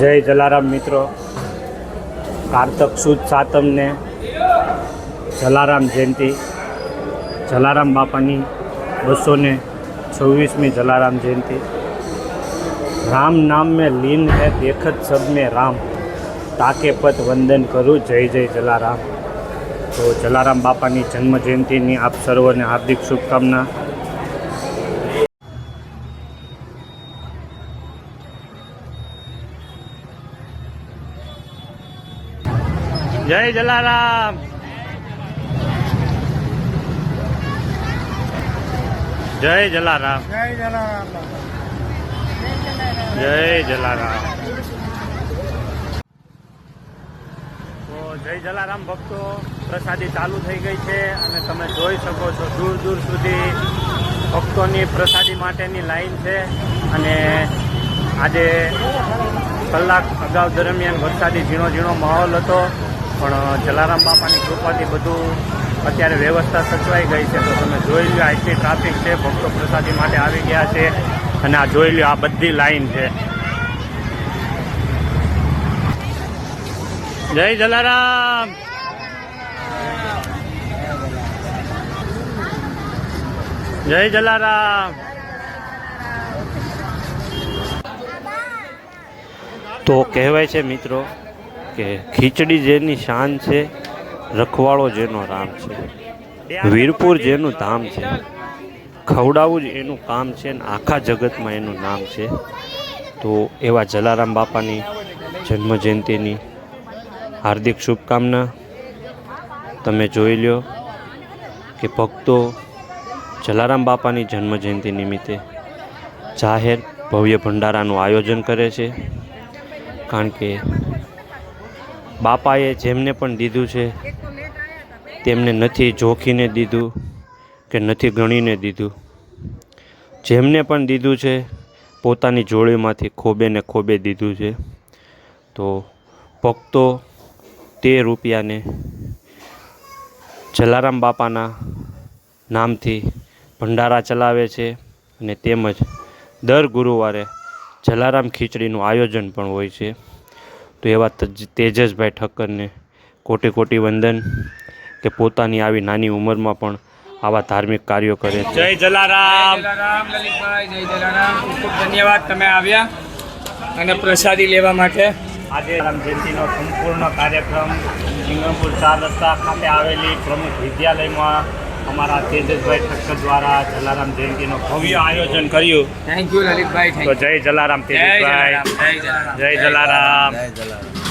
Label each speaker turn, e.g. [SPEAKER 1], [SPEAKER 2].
[SPEAKER 1] જય જલારામ મિત્રો. કાર્તક સુદ સાતમને જલારામ જયંતિ. જલારામ બાપાની બસો ને છવ્વીસમી જલારામ જયંતિ. રામ નામ મેં લીન હે, દેખત સબ મેં રામ. તાકે પત વંદન કરું, જય જય જલારામ. તો જલારામ બાપાની જન્મ જયંતિની આપ સર્વને હાર્દિક શુભકામના. જય જલારામ. જય જલારામ. જય જલારામ તો જય જલારામ ભક્તો પ્રસાદી ચાલુ થઈ ગઈ છે અને તમે જોઈ શકો છો દૂર દૂર સુધી ભક્તોની પ્રસાદી માટેની લાઈન છે અને આજે કલાક અગાઉ દરમિયાન વરસાદી ઝીણો ઝીણો માહોલ હતો. પણ જલારામ બાપાની કૃપાથી બધું અત્યારે વ્યવસ્થા સચવાઈ ગઈ છે. તો તમે જોઈ લો આટલી ટ્રાફિક છે, ભક્તો પ્રસાદી માટે આવી ગયા છે. અને આ જોઈ લો આ બધી લાઈન છે. જય જલારામ! જય જલારામ! તો કહેવાય છે મિત્રો કે ખીચડી જેની શાન છે, રખવાળો જેનો રામ છે. વીરપુર જેનું ધામ છે. ખવડાવવું જ એનું કામ છે ને આખા જગતમાં એનું નામ છે. તો એવા જલારામ બાપાની જન્મ જયંતિની હાર્દિક શુભકામના તમે જોઈ લ્યો કે ભક્તો જલારામ બાપાની જન્મજયંતિ નિમિત્તે જાહેર ભવ્ય ભંડારાનું આયોજન કરે છે. કારણ કે બાપાએ જેમને પણ દીધું છે, તેમને નથી જોખીને દીધું કે નથી ગણીને દીધું. જેમને પણ દીધું છે, પોતાની જોડીમાંથી ખોબે ને ખોબે દીધું છે. તો ભક્તો, તે રૂપિયાને જલારામ બાપાના નામથી ભંડારા ચલાવે છે અને તેમજ દર ગુરુવારે જલારામ ખીચડીનું આયોજન પણ હોય છે. તો એવા તજ- તેજસભાઈ ઠક્કરને કોટી કોટી વંદન કે પોતાની આવી નાની ઉંમરમાં પણ આવા ધાર્મિક કાર્યો કરે. છે જય જલારામ.
[SPEAKER 2] જય જલારામ લલિતભાઈ જય જલારામ. ખૂબ ખૂબ ધન્યવાદ તમે આવ્યા અને પ્રસાદી લેવા માટે.
[SPEAKER 1] આજે રામ જયંતિનો સંપૂર્ણ કાર્યક્રમ સિંગમપુર ચાર રસ્તા ખાતે આવેલી પ્રમુખ વિદ્યાલયમાં અમારા તેજસભાઈ ઠક્કર દ્વારા જલારામ જયંતિનું ભવ્ય આયોજન કર્યું.
[SPEAKER 2] થેન્ક યુ લલિતભાઈ
[SPEAKER 1] તો જય જલારામ તેજસભાઈ.
[SPEAKER 2] જય જલારામ.
[SPEAKER 1] જય જલારામ.
[SPEAKER 3] જય જલારામ.